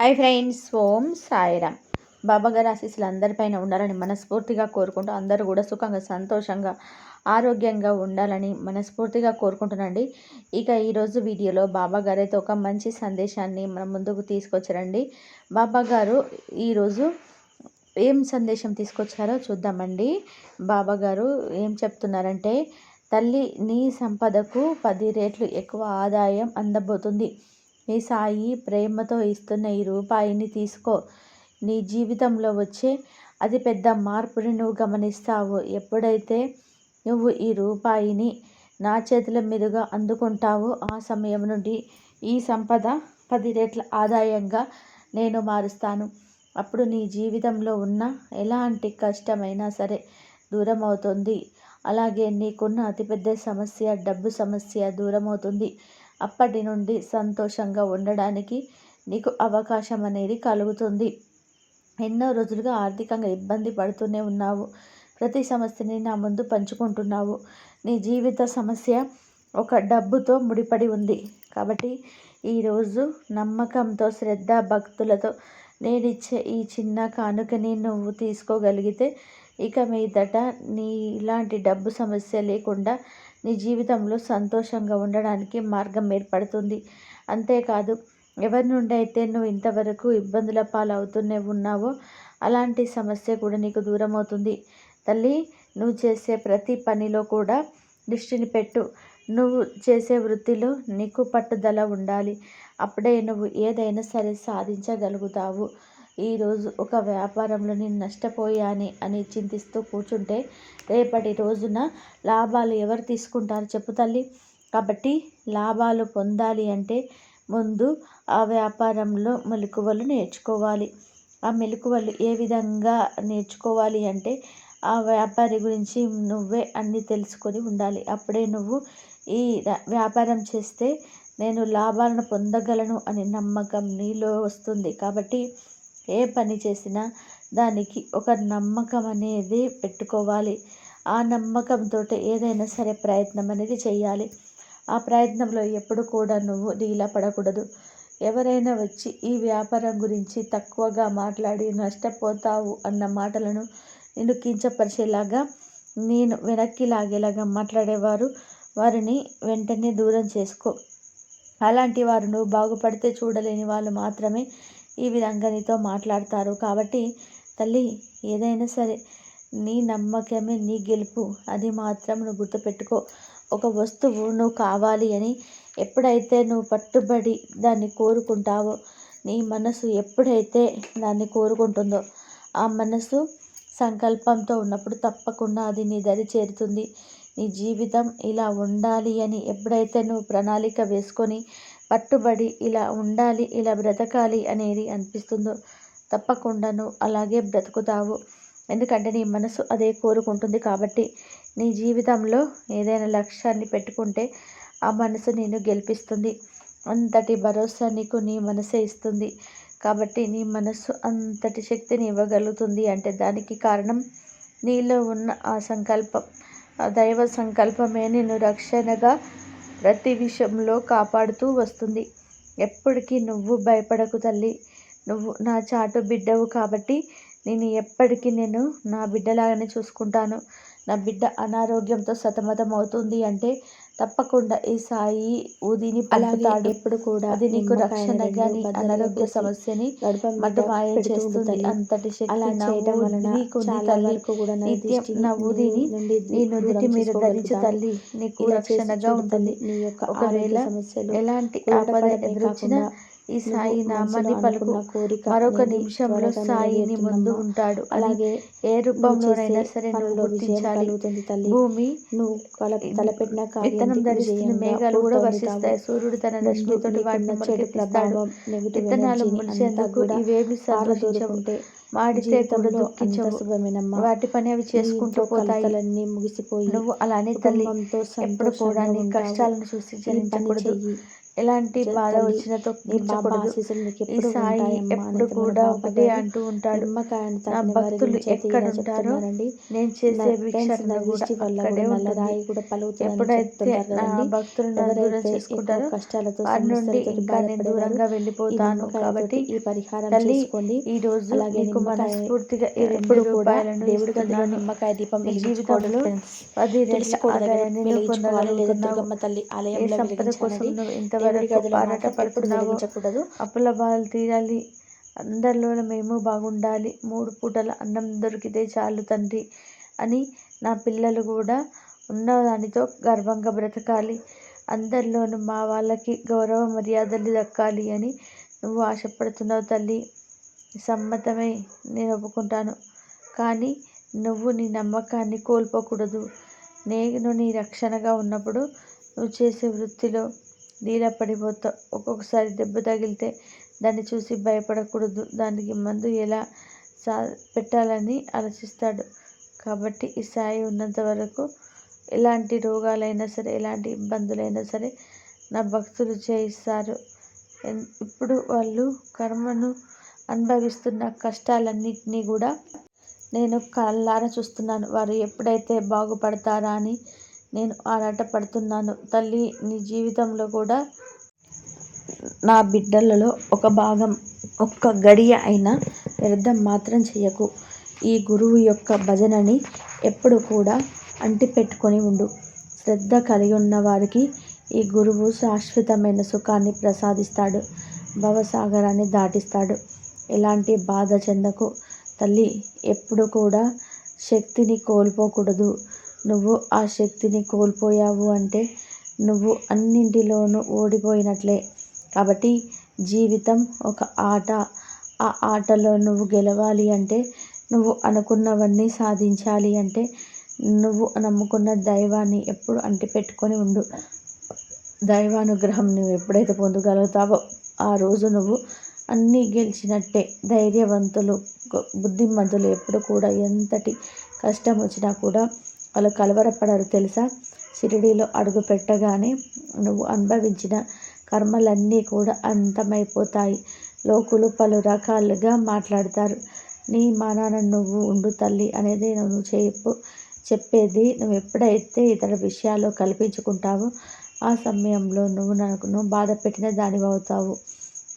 Hi friends Om Sairam. బాబా గారు ఆశీస్సులు అందరిపైన ఉండాలని మనస్ఫూర్తిగా కోరుకుంటూ అందరూ కూడా సుఖంగా సంతోషంగా ఆరోగ్యంగా ఉండాలని మనస్ఫూర్తిగా కోరుకుంటున్నాండి ఇక ఈరోజు వీడియోలో బాబా గారైతే ఒక మంచి సందేశాన్ని మన ముందుకు తీసుకొచ్చారండి. బాబా గారు ఈరోజు ఏం సందేశం తీసుకొచ్చారో చూద్దామండి. బాబా గారు ఏం చెప్తున్నారంటే తల్లి నీ సంపదకు పది రేట్లు ఎక్కువ ఆదాయం అందబోతుంది. నీ సాయి ప్రేమతో ఇస్తున్న ఈ రూపాయిని తీసుకో. నీ జీవితంలో వచ్చే అతిపెద్ద మార్పుని నువ్వు గమనిస్తావు. ఎప్పుడైతే నువ్వు ఈ రూపాయిని నా చేతుల మీదుగా అందుకుంటావో ఆ సమయం నుండి ఈ సంపద పది రెట్ల ఆదాయంగా నేను మారుస్తాను. అప్పుడు నీ జీవితంలో ఉన్న ఎలాంటి కష్టమైనా సరే దూరం అవుతుంది అలాగే నీకున్న అతిపెద్ద సమస్య డబ్బు సమస్య దూరం అవుతుంది అప్పటి నుండి సంతోషంగా ఉండడానికి నీకు అవకాశం అనేది కలుగుతుంది. ఎన్నో రోజులుగా ఆర్థికంగా ఇబ్బంది పడుతూనే ఉన్నావు. ప్రతి సమస్యని నా ముందు పంచుకుంటున్నావు. నీ జీవిత సమస్య ఒక డబ్బుతో ముడిపడి ఉంది. కాబట్టి ఈరోజు నమ్మకంతో శ్రద్ధ భక్తులతో నేనిచ్చే ఈ చిన్న కానుకని నువ్వు తీసుకోగలిగితే ఇక మీదట నీ ఇలాంటి డబ్బు సమస్య లేకుండా నీ జీవితంలో సంతోషంగా ఉండడానికి మార్గం ఏర్పడుతుంది. అంతేకాదు ఎవరి నుండి అయితే నువ్వు ఇంతవరకు ఇబ్బందుల పాలవుతూనే ఉన్నావో అలాంటి సమస్య కూడా నీకు దూరం అవుతుంది తల్లి నువ్వు చేసే ప్రతి పనిలో కూడా దృష్టిని పెట్టు. నువ్వు చేసే వృత్తిలో నీకు పట్టుదల ఉండాలి. అప్పుడే నువ్వు ఏదైనా సరే సాధించగలుగుతావు. ఈరోజు ఒక వ్యాపారంలో నేను నష్టపోయానే అని చింతిస్తూ కూర్చుంటే రేపటి రోజున లాభాలు ఎవరు తీసుకుంటారు చెప్పు తల్లి. కాబట్టి లాభాలు పొందాలి అంటే ముందు ఆ వ్యాపారంలో మెలకువలు నేర్చుకోవాలి. ఆ మెలకువలు ఏ విధంగా నేర్చుకోవాలి అంటే ఆ వ్యాపారి గురించి నువ్వే అన్నీ తెలుసుకొని ఉండాలి. అప్పుడే నువ్వు ఈ వ్యాపారం చేస్తే నేను లాభాలను పొందగలను అనే నమ్మకం నీలో వస్తుంది. కాబట్టి ఏ పని చేసినా దానికి ఒక నమ్మకం అనేది పెట్టుకోవాలి. ఆ నమ్మకంతో ఏదైనా సరే ప్రయత్నం అనేది చేయాలి. ఆ ప్రయత్నంలో ఎప్పుడు కూడా నువ్వు నీలా పడకూడదు. ఎవరైనా వచ్చి ఈ వ్యాపారం గురించి తక్కువగా మాట్లాడి నష్టపోతావు అన్న మాటలను నేను కించపరిచేలాగా నేను వెనక్కి లాగేలాగా మాట్లాడేవారు వారిని వెంటనే దూరం చేసుకో. అలాంటి వారు నువ్వు బాగుపడితే చూడలేని వాళ్ళు మాత్రమే ఈ విధంగా నీతో మాట్లాడతారు. కాబట్టి తల్లి ఏదైనా సరే నీ నమ్మకమే నీ గెలుపు. అది మాత్రం నువ్వు గుర్తుపెట్టుకో. ఒక వస్తువు నువ్వు కావాలి అని ఎప్పుడైతే నువ్వు పట్టుబడి దాన్ని కోరుకుంటావో నీ మనసు ఎప్పుడైతే దాన్ని కోరుకుంటుందో ఆ మనసు సంకల్పంతో ఉన్నప్పుడు తప్పకుండా అది నీ దరి చేరుతుంది. నీ జీవితం ఇలా ఉండాలి అని ఎప్పుడైతే నువ్వు ప్రణాళిక వేసుకొని పట్టుబడి ఇలా ఉండాలి ఇలా బ్రతకాలి అనేది అనిపిస్తుందో తప్పకుండా నువ్వు అలాగే బ్రతుకుతావు. ఎందుకంటే నీ మనసు అదే కోరుకుంటుంది కాబట్టి నీ జీవితంలో ఏదైనా లక్ష్యాన్ని పెట్టుకుంటే ఆ మనసు నేను గెలిపిస్తుంది. అంతటి భరోసా నీకు నీ మనసే ఇస్తుంది. కాబట్టి నీ మనసు అంతటి శక్తిని ఇవ్వగలుగుతుంది అంటే దానికి కారణం నీలో ఉన్న ఆ సంకల్పం. ఆ దైవ సంకల్పమే నేను రక్షణగా ప్రతి విషయంలో కాపాడుతూ వస్తుంది. ఎప్పటికీ నువ్వు భయపడకు తల్లి. నువ్వు నా చాటు బిడ్డవు కాబట్టి నేను ఎప్పటికీ నేను నా బిడ్డలాగానే చూసుకుంటాను. నా బిడ్డ అనారోగ్యంతో సతమతం అవుతుంది అంటే తప్పకుండా ఈ సాయి ఊదిని పలుకుతాడు ఎప్పుడు కూడా అది నీకు రక్షణ కానీ అనారోగ్య సమస్యని మటుమాయ చేస్తుంది. అంతటి శక్తి చేయడం వలన తల్లి. కూడా నిత్యం నా ఊదిని నీ నుదుటి మీద ధరించు తల్లి. నీకు రక్షణగా ఉంటుంది. ఒకవేళ ఎలాంటి ఆపద ఎదురొచ్చినా ఈ సాయి నామాన్ని పలుకున్న కోరిక మరొక నిమిషంలో సాయిని ముందు ఉంటాడు. అలాగే ఏ రూపంలోనైనా సరే నువ్వు గుర్తించాలి. తల్లి. భూమి నువ్వు తలపెట్టిన విత్తనం ధరిస్తున్న మేఘాలు కూడా వర్షిస్తాయి సూర్యుడు తన రశ్మితో వాటిని చెడు ప్రభావం విత్తనాలు ముడిచేందుకు ఇవేమి సాధించకుంటే వాడితే దుఃఖించవు. వాటి పని అవి చేసుకుంటూ పోతాయి. ముగిసిపోయి నువ్వు అలానే తల్లి ఎప్పుడు కూడా నీ కష్టాలను చూసి జరించకూడదు ఎలాంటి బాధ తల్లి, వచ్చినా నీ బాబా తొక్కించకూడదు ఆశీస్సులు నీకు ఈ ఎప్పుడు సాయి ఎప్పుడు కూడా ఒకటే అంటూ ఉంటాడు. నా భక్తులు ఎక్కడ ఉంటారో నేను చేసే భిక్షను కూడా అక్కడే ఉంటుంది. ఎప్పుడైతే నా భక్తులు దూరం చేసుకుంటారో కష్టాలతో వారి నుండి ఇంకా నేను దూరంగా వెళ్ళిపోతాను కాబట్టి ఈ పరిహారం చేసుకోండి. ఈ రోజు అలాగే నీకు నిమ్మకాయ మనస్ఫూర్తిగా ఎప్పుడు కూడా దేవుడి గదిలో నిమ్మకాయ దీపం జీవితంలో పది రెట్ల తులసి కోట దగ్గర ఆదాయాన్ని నువ్వు వెలిగించుకోవాలి లేదా పొందగలుగుతున్నావు తల్లి ఆలయంలో సంపద కోసం నువ్వు ఇంతవరకు ఎప్పుడు పడుతున్నావో అప్పుల బాధలు తీరాలి. అందరిలో మేము బాగుండాలి. మూడు పూటల అన్నం దొరికితే చాలు తండ్రి అని నా పిల్లలు కూడా ఉన్నదానితో గర్వంగా బ్రతకాలి. అందరిలోనూ మా వాళ్ళకి గౌరవ మర్యాదలు దక్కాలి అని నువ్వు ఆశపడుతున్నావు తల్లి. సమ్మతమే నేను ఒప్పుకుంటాను. కానీ నువ్వు నీ నమ్మకాన్ని కోల్పోకూడదు. నేను నీ రక్షణగా ఉన్నప్పుడు నువ్వు చేసే వృత్తిలో లీలా పడిపోతావు. ఒక్కొక్కసారి దెబ్బ తగిలితే దాన్ని చూసి భయపడకూడదు. దానికి మందు ఎలా సా పెట్టాలని ఆలోచిస్తాడు. కాబట్టి ఈ సాయి ఉన్నంత వరకు ఎలాంటి రోగాలైనా సరే ఎలాంటి ఇబ్బందులైనా సరే నా భక్తులు చేయిస్తారు. ఇప్పుడు వాళ్ళు కర్మను అనుభవిస్తున్న కష్టాలన్నింటినీ కూడా నేను కళ్ళారా చూస్తున్నాను. వారు ఎప్పుడైతే బాగుపడతారా అని నేను ఆరాటపడుతున్నాను తల్లి నీ జీవితంలో కూడా నా బిడ్డలలో ఒక భాగం ఒక్క గడియ అయినా వ్యర్థం మాత్రం చేయకు ఈ గురువు యొక్క భజనని ఎప్పుడు కూడా అంటిపెట్టుకొని ఉండు. శ్రద్ధ కలిగి ఉన్న వారికి ఈ గురువు శాశ్వతమైన సుఖాన్ని ప్రసాదిస్తాడు. భవసాగరాన్ని దాటిస్తాడు. ఎలాంటి బాధ చెందకు. తల్లి ఎప్పుడు కూడా శక్తిని కోల్పోకూడదు. నువ్వు ఆ శక్తిని కోల్పోయావు అంటే నువ్వు అన్నింటిలోనూ ఓడిపోయినట్లే. కాబట్టి జీవితం ఒక ఆట. ఆ ఆటలో నువ్వు గెలవాలి అంటే నువ్వు అనుకున్నవన్నీ సాధించాలి అంటే నువ్వు నమ్ముకున్న దైవాన్ని ఎప్పుడు అంటిపెట్టుకొని ఉండు. దైవానుగ్రహం నువ్వు ఎప్పుడైతే పొందగలుగుతావో ఆ రోజు నువ్వు అన్నీ గెలిచినట్టే. ధైర్యవంతులు బుద్ధిమంతులు ఎప్పుడు కూడా ఎంతటి కష్టం వచ్చినా కూడా వాళ్ళు కలవరపడరు తెలుసా? షిరిడీలో అడుగు పెట్టగానే నువ్వు అనుభవించిన కర్మలన్నీ కూడా అంతమైపోతాయి. లోకులు పలు రకాలుగా మాట్లాడతారు. నీ మానాన నువ్వు ఉండు తల్లి అనేది నువ్వు చెప్పు చెప్పేది నువ్వు ఎప్పుడైతే ఇతర విషయాల్లో కల్పించుకుంటావో ఆ సమయంలో నువ్వు నాకు బాధ పెట్టిన దానివి అవుతావు.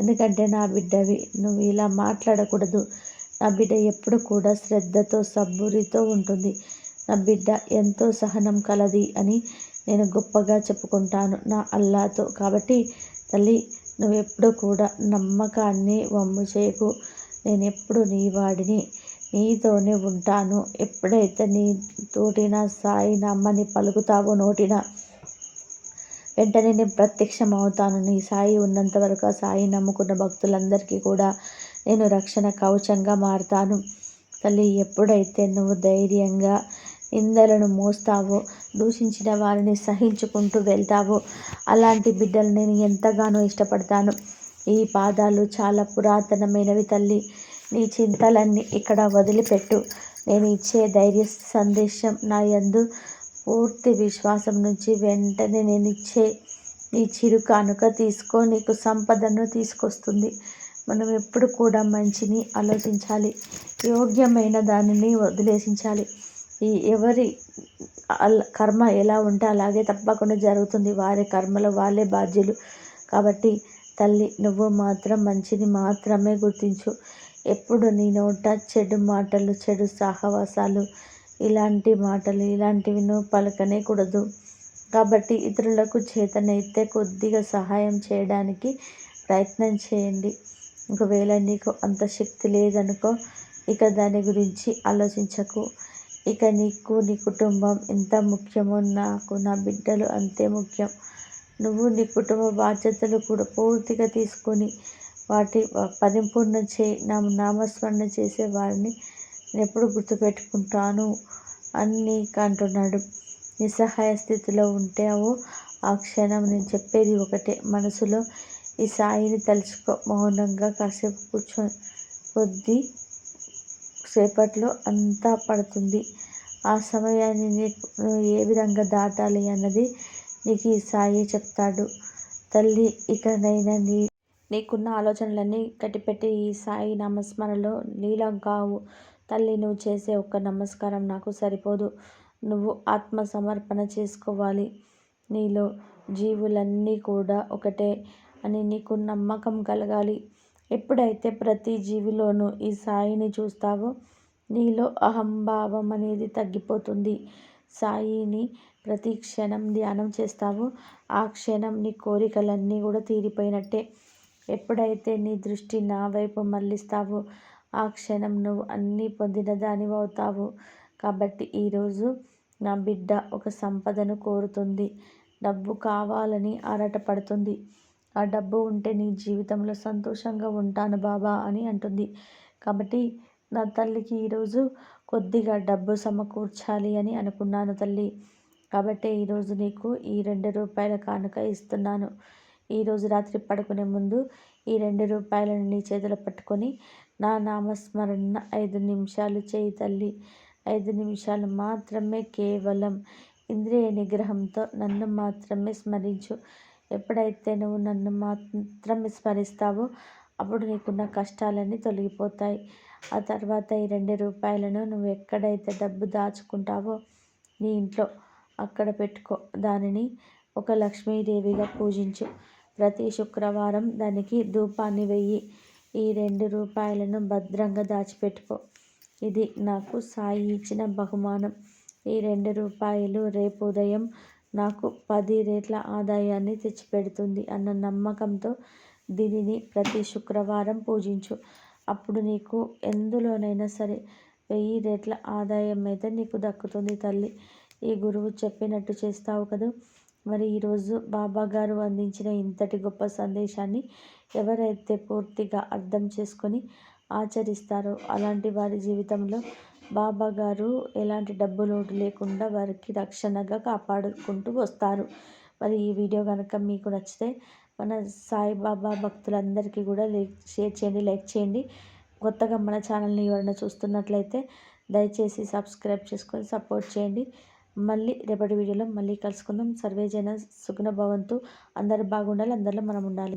ఎందుకంటే నా బిడ్డవి నువ్వు ఇలా మాట్లాడకూడదు. నా బిడ్డ ఎప్పుడు కూడా శ్రద్ధతో సబ్బురితో ఉంటుంది. నా బిడ్డ ఎంతో సహనం కలది అని నేను గొప్పగా చెప్పుకుంటాను నా అల్లాతో. కాబట్టి తల్లి నువ్వెప్పుడు కూడా నమ్మకాన్ని వమ్ము చేయకు. నేను ఎప్పుడు నీ వాడిని నీతోనే ఉంటాను. ఎప్పుడైతే నీ తోటిన సాయి నమ్మని పలుకుతావో నోటిన వెంటనే నేను ప్రత్యక్షం అవుతాను నీ సాయి ఉన్నంత వరకు ఆ సాయి నమ్ముకున్న భక్తులందరికీ కూడా నేను రక్షణ కవచంగా మారుతాను. తల్లి ఎప్పుడైతే నువ్వు ధైర్యంగా నిందలను మోస్తావో? దూషించిన వారిని సహించుకుంటూ వెళ్తావో? అలాంటి బిడ్డలు నేను ఎంతగానో ఇష్టపడతాను. ఈ పాదాలు చాలా పురాతనమైనవి తల్లి. నీ చింతలన్నీ ఇక్కడ వదిలిపెట్టు. నేను ఇచ్చే ధైర్య సందేశం నా యందు పూర్తి విశ్వాసం నుంచి వెంటనే నేను ఇచ్చే నీ చిరు కానుక తీసుకో. నీకు సంపదను తీసుకొస్తుంది. మనం ఎప్పుడు కూడా మంచిని ఆలోచించాలి. యోగ్యమైన దానిని వదిలేసించాలి. ఈ ఎవరి కర్మ ఎలా ఉంటే అలాగే తప్పకుండా జరుగుతుంది. వారి కర్మలో వాళ్ళే బాధ్యులు. కాబట్టి తల్లి నువ్వు మాత్రం మంచిని మాత్రమే గుర్తించు. ఎప్పుడు నీ నోట చెడు మాటలు చెడు సాహవాసాలు ఇలాంటి మాటలు ఇలాంటివి నువ్వు పలకనే కూడదు కాబట్టి ఇతరులకు చేతనైతే కొద్దిగా సహాయం చేయడానికి ప్రయత్నం చేయండి. ఒకవేళ నీకు అంత శక్తి లేదనుకో ఇక దాని గురించి ఆలోచించకు. ఇక నీకు నీ కుటుంబం ఎంత ముఖ్యమో నాకు నా బిడ్డలు అంతే ముఖ్యం. నువ్వు నీ కుటుంబ బాధ్యతలు కూడా పూర్తిగా తీసుకొని వాటి పరిపూర్ణ చే నా నామస్మరణ చేసే వారిని నేను ఎప్పుడు గుర్తుపెట్టుకుంటాను అని నీకు అంటున్నాడు. నిస్సహాయ స్థితిలో ఉంటావో ఆ క్షణం నేను చెప్పేది ఒకటే. మనసులో ఈ సాయిని తలుచుకో మౌనంగా కాసేపు కూర్చో కొద్ది సేపట్లో అంతా పడుతుంది. ఆ సమయాన్ని నీకు నువ్వు ఏ విధంగా దాటాలి అన్నది నీకు ఈ సాయి చెప్తాడు. తల్లి ఇకనైనా నీ నీకున్న ఆలోచనలన్నీ కట్టిపెట్టి ఈ సాయి నామస్మరణలో లీలం కావు తల్లి నువ్వు చేసే ఒక్క నమస్కారం నాకు సరిపోదు. నువ్వు ఆత్మ సమర్పణ చేసుకోవాలి. నీలో జీవులన్నీ కూడా ఒకటే అని నీకు నమ్మకం కలగాలి. ఎప్పుడైతే ప్రతి జీవిలోనూ ఈ సాయిని చూస్తావో నీలో అహంభావం అనేది తగ్గిపోతుంది. సాయిని ప్రతి క్షణం ధ్యానం చేస్తావో. ఆ క్షణం నీ కోరికలన్నీ కూడా తీరిపోయినట్టే. ఎప్పుడైతే నీ దృష్టి నా వైపు మళ్ళిస్తావో ఆ క్షణం నువ్వు అన్నీ పొందిన దానివి అవుతావు. కాబట్టి ఈరోజు నా బిడ్డ ఒక సంపదను కోరుతుంది. డబ్బు కావాలని ఆరాటపడుతుంది. ఆ డబ్బు ఉంటే నీ జీవితంలో సంతోషంగా ఉంటాను బాబా అని అంటుంది. కాబట్టి నా తల్లికి ఈరోజు కొద్దిగా డబ్బు సమకూర్చాలి అని అనుకున్నాను తల్లి. కాబట్టి ఈరోజు నీకు ఈ రెండు రూపాయల కానుక ఇస్తున్నాను. ఈరోజు రాత్రి పడుకునే ముందు ఈ రెండు రూపాయలను నీ చేతిలో పట్టుకొని నా నామస్మరణ ఐదు నిమిషాలు చేయి తల్లి. ఐదు నిమిషాలు మాత్రమే కేవలం ఇంద్రియ నిగ్రహంతో నన్ను మాత్రమే స్మరించు. ఎప్పుడైతే నువ్వు నన్ను మాత్రం స్మరిస్తావో అప్పుడు నీకున్న కష్టాలన్నీ తొలగిపోతాయి. ఆ తర్వాత ఈ రెండు రూపాయలను నువ్వు ఎక్కడైతే డబ్బు దాచుకుంటావో నీ ఇంట్లో అక్కడ పెట్టుకో. దానిని ఒక లక్ష్మీదేవిగా పూజించు. ప్రతి శుక్రవారం దానికి ధూపాన్ని వెయ్యి. ఈ రెండు రూపాయలను భద్రంగా దాచిపెట్టుకో. ఇది నాకు సాయి ఇచ్చిన బహుమానం. ఈ రెండు రూపాయలు రేపు ఉదయం నాకు పది రేట్ల ఆదాయాన్ని తెచ్చిపెడుతుంది అన్న నమ్మకంతో దీనిని ప్రతి శుక్రవారం పూజించు. అప్పుడు నీకు ఎందులోనైనా సరే వెయ్యి రేట్ల ఆదాయం అయితే నీకు దక్కుతుంది తల్లి. ఈ గురువు చెప్పినట్టు చేస్తావు కదా? మరి ఈరోజు బాబా గారు అందించిన ఇంతటి గొప్ప సందేశాన్ని ఎవరైతే పూర్తిగా అర్థం చేసుకొని ఆచరిస్తారో అలాంటి వారి జీవితంలో బాబా గారు ఎలాంటి డబ్బు లోటు లేకుండా వారికి రక్షణగా కాపాడుకుంటూ వస్తారు. మరి ఈ వీడియో కనుక మీకు నచ్చితే మన సాయిబాబా భక్తులందరికీ కూడా లైక్ షేర్ చేయండి లైక్ చేయండి. కొత్తగా మన ఛానల్ని ఎవరైనా చూస్తున్నట్లయితే దయచేసి సబ్స్క్రైబ్ చేసుకొని సపోర్ట్ చేయండి. మళ్ళీ రేపటి వీడియోలో మళ్ళీ కలుసుకుందాం. సర్వేజన సుగుణ భవంతు. అందరు బాగుండాలి అందరిలో మనం ఉండాలి.